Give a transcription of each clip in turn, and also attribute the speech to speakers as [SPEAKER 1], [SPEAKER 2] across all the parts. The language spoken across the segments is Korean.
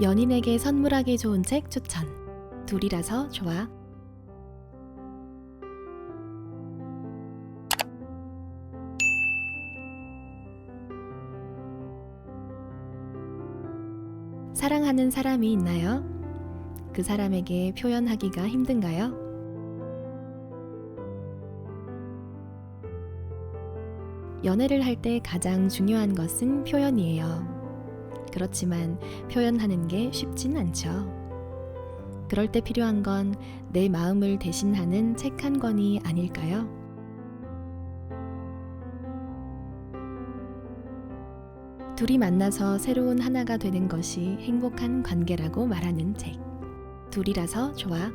[SPEAKER 1] 연인에게 선물하기 좋은 책 추천. 둘이라서 좋아. 사랑하는 사람이 있나요? 그 사람에게 표현하기가 힘든가요? 연애를 할 때 가장 중요한 것은 표현이에요. 그렇지만 표현하는 게 쉽진 않죠. 그럴 때 필요한 건 내 마음을 대신하는 책 한 권이 아닐까요? 둘이 만나서 새로운 하나가 되는 것이 행복한 관계라고 말하는 책. 둘이라서 좋아.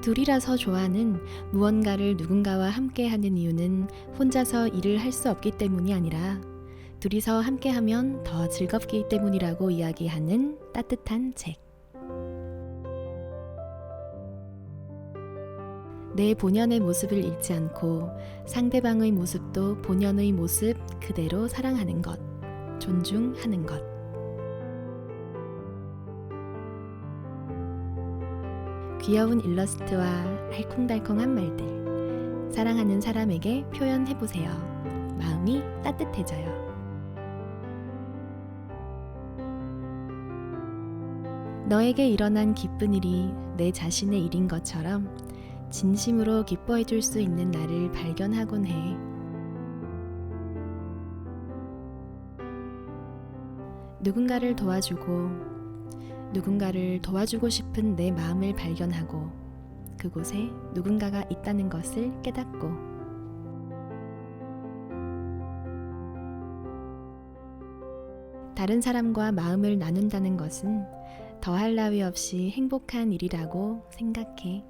[SPEAKER 1] 둘이라서 좋아는 무언가를 누군가와 함께 하는 이유는 혼자서 일을 할 수 없기 때문이 아니라 둘이서 함께 하면 더 즐겁기 때문이라고 이야기하는 따뜻한 책. 내 본연의 모습을 잃지 않고 상대방의 모습도 본연의 모습 그대로 사랑하는 것, 존중하는 것. 귀여운 일러스트와 알콩달콩한 말들. 사랑하는 사람에게 표현해보세요. 마음이 따뜻해져요. 너에게 일어난 기쁜 일이 내 자신의 일인 것처럼 진심으로 기뻐해 줄 수 있는 나를 발견하곤 해. 누군가를 도와주고 누군가를 도와주고 싶은 내 마음을 발견하고 그곳에 누군가가 있다는 것을 깨닫고 다른 사람과 마음을 나눈다는 것은 더할 나위 없이 행복한 일이라고 생각해.